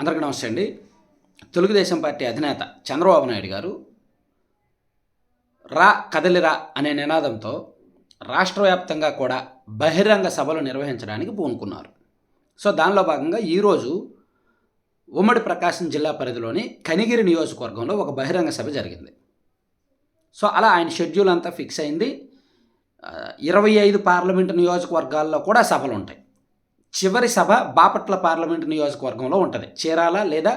అందరికీ నమస్తే అండి. తెలుగుదేశం పార్టీ అధినేత చంద్రబాబు నాయుడు గారు రా కదలిరా అనే నినాదంతో రాష్ట్ర వ్యాప్తంగా కూడా బహిరంగ సభలు నిర్వహించడానికి పూనుకున్నారు. సో దానిలో భాగంగా ఈరోజు ఉమ్మడి ప్రకాశం జిల్లా పరిధిలోని కనిగిరి నియోజకవర్గంలో ఒక బహిరంగ సభ జరిగింది. సో అలా ఆయన షెడ్యూల్ అంతా ఫిక్స్ అయింది. ఇరవై ఐదు పార్లమెంటు నియోజకవర్గాల్లో కూడా సభలు ఉంటాయి చివరి సభ బాపట్ల పార్లమెంటు నియోజకవర్గంలో ఉంటుంది. చీరాల లేదా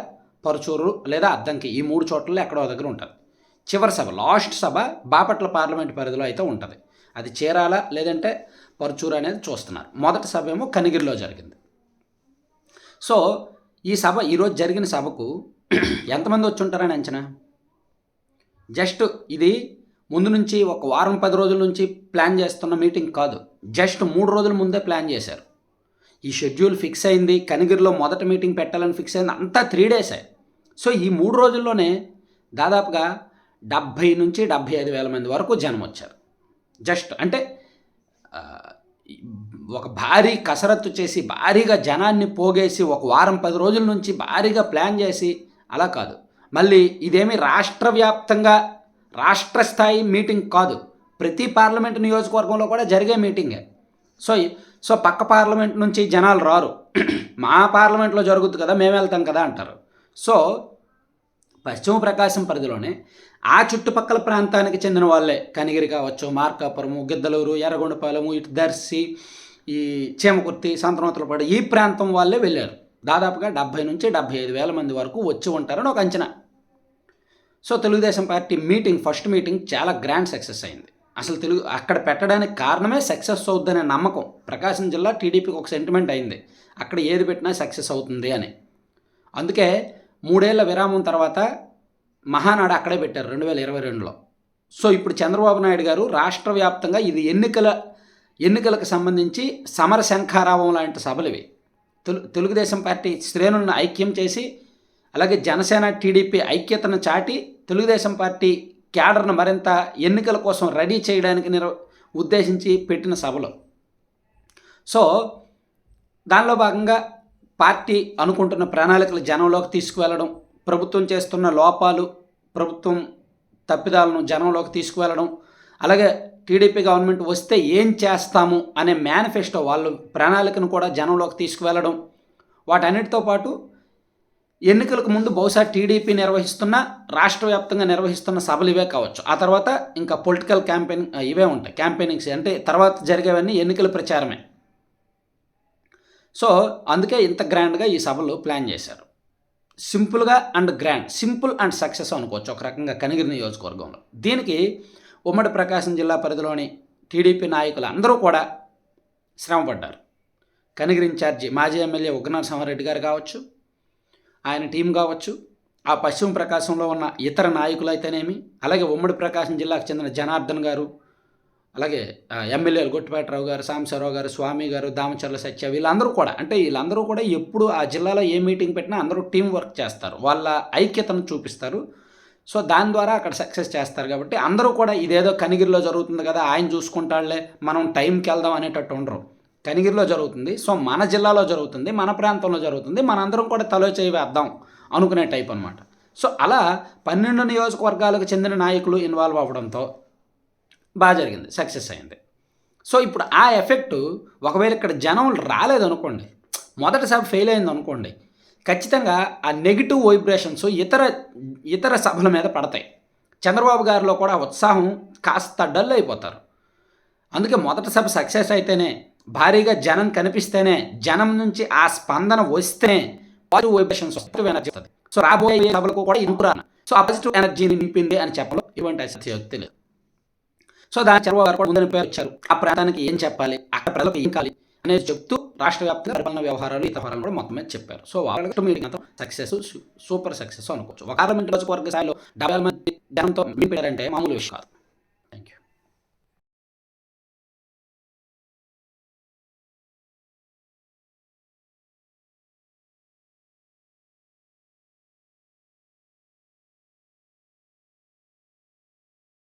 పరుచూరు లేదా అద్దంకి ఈ మూడు చోట్ల ఎక్కడో దగ్గర ఉంటుంది. చివరి సభ లాస్ట్ సభ బాపట్ల పార్లమెంట్ పరిధిలో అయితే ఉంటుంది. అది చీరాల లేదంటే పరుచూరు అనేది చూస్తున్నారు. మొదటి సభ ఏమో కనిగిరిలో జరిగింది. సో ఈ సభ ఈరోజు జరిగిన సభకు ఎంతమంది వచ్చి ఉంటారని అంచనా? జస్ట్ ఇది ముందు నుంచి ఒక వారం పది రోజుల నుంచి ప్లాన్ చేస్తున్న మీటింగ్ కాదు. జస్ట్ మూడు రోజుల ముందే ప్లాన్ చేశారు. ఈ షెడ్యూల్ ఫిక్స్ అయింది కనిగిరిలో మొదటి మీటింగ్ పెట్టాలని ఫిక్స్ అయింది అంతా త్రీ డేసే సో ఈ మూడు రోజుల్లోనే దాదాపుగా డెబ్భై నుంచి డెబ్భై ఐదు వేల మంది వరకు జనం వచ్చారు. జస్ట్ అంటే ఒక భారీ కసరత్తు చేసి భారీగా జనాన్ని పోగేసి ఒక వారం పది రోజుల నుంచి భారీగా ప్లాన్ చేసి అలా కాదు. మళ్ళీ ఇదేమి రాష్ట్ర వ్యాప్తంగా రాష్ట్ర స్థాయి మీటింగ్ కాదు. ప్రతి పార్లమెంట్ నియోజకవర్గంలో కూడా జరిగే మీటింగే. సో సో పక్క పార్లమెంట్ నుంచి జనాలు రారు. మా పార్లమెంట్లో జరుగుతుంది కదా మేము వెళ్తాం కదా అంటారు. సో పశ్చిమ ప్రకాశం పరిధిలోనే ఆ చుట్టుపక్కల ప్రాంతానికి చెందిన వాళ్ళే. కనిగిరి కావచ్చు మార్కాపురము గిద్దలూరు ఎర్రగొండపాలెము ఇటు దర్శి ఈ చీమకుర్తి సంతనోతలపాడు ఈ ప్రాంతం వాళ్ళే వెళ్ళారు. దాదాపుగా డెబ్భై నుంచి డెబ్భై ఐదు వేల మంది వరకు వచ్చి ఉంటారని ఒక అంచనా. So Telugudesam party meeting first meeting చాలా గ్రాండ్ సక్సెస్ అయింది. అసలు తెలుగు అక్కడ పెట్టడానికి కారణమే సక్సెస్ అవుద్దనే నమ్మకం. ప్రకాశం జిల్లా టీడీపీకి ఒక సెంటిమెంట్ అయింది. అక్కడ ఏది పెట్టినా సక్సెస్ అవుతుంది అని. అందుకే మూడేళ్ళ విరామం తర్వాత మహానాడు అక్కడే పెట్టారు రెండు వేల ఇరవై రెండులో. సో ఇప్పుడు చంద్రబాబు నాయుడు గారు రాష్ట్ర వ్యాప్తంగా ఇది ఎన్నికల ఎన్నికలకు సంబంధించి సమర శంఖారావం లాంటి సభలు ఇవి. తెలు తెలుగుదేశం పార్టీ శ్రేణులను ఐక్యం చేసి అలాగే జనసేన టీడీపీ ఐక్యతను చాటి తెలుగుదేశం పార్టీ క్యాడర్ను మరింత ఎన్నికల కోసం రెడీ చేయడానికి నిర్ ఉద్దేశించి పెట్టిన సభలు. సో దానిలో భాగంగా పార్టీ అనుకుంటున్న ప్రణాళికలు జనంలోకి తీసుకువెళ్ళడం ప్రభుత్వం చేస్తున్న లోపాలు ప్రభుత్వం తప్పిదాలను జనంలోకి తీసుకువెళ్ళడం అలాగే టీడీపీ గవర్నమెంట్ వస్తే ఏం చేస్తాము అనే మేనిఫెస్టో వాళ్ళు ప్రణాళికను కూడా జనంలోకి తీసుకువెళ్ళడం వాటన్నిటితో పాటు ఎన్నికలకు ముందు బహుశా టీడీపీ నిర్వహిస్తున్న రాష్ట్ర వ్యాప్తంగా నిర్వహిస్తున్న సభలు ఇవే కావచ్చు. ఆ తర్వాత ఇంకా పొలిటికల్ క్యాంపెయిన్ ఇవే ఉంటాయి. క్యాంపెయినింగ్స్ అంటే తర్వాత జరిగేవన్నీ ఎన్నికల ప్రచారమే. సో అందుకే ఇంత గ్రాండ్గా ఈ సభలు ప్లాన్ చేశారు. సింపుల్గా and grand. Simple and success అనుకోవచ్చు ఒక రకంగా కనిగిరి నియోజకవర్గంలో. దీనికి ఉమ్మడి ప్రకాశం జిల్లా పరిధిలోని టీడీపీ నాయకులు అందరూ కూడా శ్రమపడ్డారు. కనిగిరి ఇన్ఛార్జి మాజీ ఎమ్మెల్యే ఉగ్రనరసింహారెడ్డి గారు కావచ్చు ఆయన టీం కావచ్చు ఆ పశ్చిమ ప్రకాశంలో ఉన్న ఇతర నాయకులు అయితేనేమి అలాగే ఉమ్మడి ప్రకాశం జిల్లాకు చెందిన జనార్దన్ గారు అలాగే ఎమ్మెల్యేలు గొట్టిపేటరావు గారు సాంబశివరావు గారు స్వామి గారు దామచర్ల సత్య వీళ్ళందరూ కూడా అంటే వీళ్ళందరూ కూడా ఎప్పుడు ఆ జిల్లాలో ఏ మీటింగ్ పెట్టినా అందరూ టీం వర్క్ చేస్తారు వాళ్ళ ఐక్యతను చూపిస్తారు. సో దాని ద్వారా అక్కడ సక్సెస్ చేస్తారు కాబట్టి అందరూ కూడా ఇదేదో కనిగిరిలో జరుగుతుంది కదా ఆయన చూసుకుంటాడులే మనం టైంకి వెళ్దాం అనేటట్టు ఉండరు. కనిగిరిలో జరుగుతుంది. సో మన జిల్లాలో జరుగుతుంది మన ప్రాంతంలో జరుగుతుంది మనందరం కూడా తలో చేయి వేద్దాం అనుకునే టైప్ అనమాట సో అలా పన్నెండు నియోజకవర్గాలకు చెందిన నాయకులు ఇన్వాల్వ్ అవ్వడంతో బాగా జరిగింది సక్సెస్ అయింది. సో ఇప్పుడు ఆ ఎఫెక్ట్ ఒకవేళ ఇక్కడ జనం రాలేదనుకోండి మొదటిసారి ఫెయిల్ అయింది అనుకోండి ఖచ్చితంగా ఆ నెగిటివ్ వైబ్రేషన్స్ ఇతర ఇతర సభల మీద పడతాయి. చంద్రబాబు గారిలో కూడా ఉత్సాహం కాస్త డల్ అయిపోతారు. అందుకే మొదటి సభ సక్సెస్ అయితేనే భారీగా జనం కనిపిస్తేనే జనం నుంచి ఆ స్పందన వస్తేనే పాజిటివ్ వైబ్రేషన్స్ పాజిటివ్ ఎనర్జీ వస్తుంది. సో రాబోయే సభలకు కూడా ఇంప్రూవ్ సో ఆ పాజిటివ్ ఎనర్జీని నింపింది అని చెప్పడం ఇటువంటి అసత్యోక్తి లేదు. సో దాని చంద్రబాబు గారు కూడా ముందని పేరు వచ్చారు. ఆ ప్రాంతానికి ఏం చెప్పాలి? అక్కడ ప్రజలకు ఏం కావాలి? అనేది చెప్తూ రాష్ట్ర వ్యాప్తంగా పరిపాలన వ్యవహారాలు ఇతర వ్యవహారాలు కూడా మొత్తం మీద చెప్పారు. సో వాళ్ళకి మీటింగ్ అంతా సక్సెస్ సూపర్ సక్సెస్ అనుకోవచ్చు. ఒక పార్లమెంట్ నియోజకవర్గ స్థాయిలో డెబ్బై మంది జనంతో మీటింగ్ పెట్టారంటే మామూలు విషయం కాదు.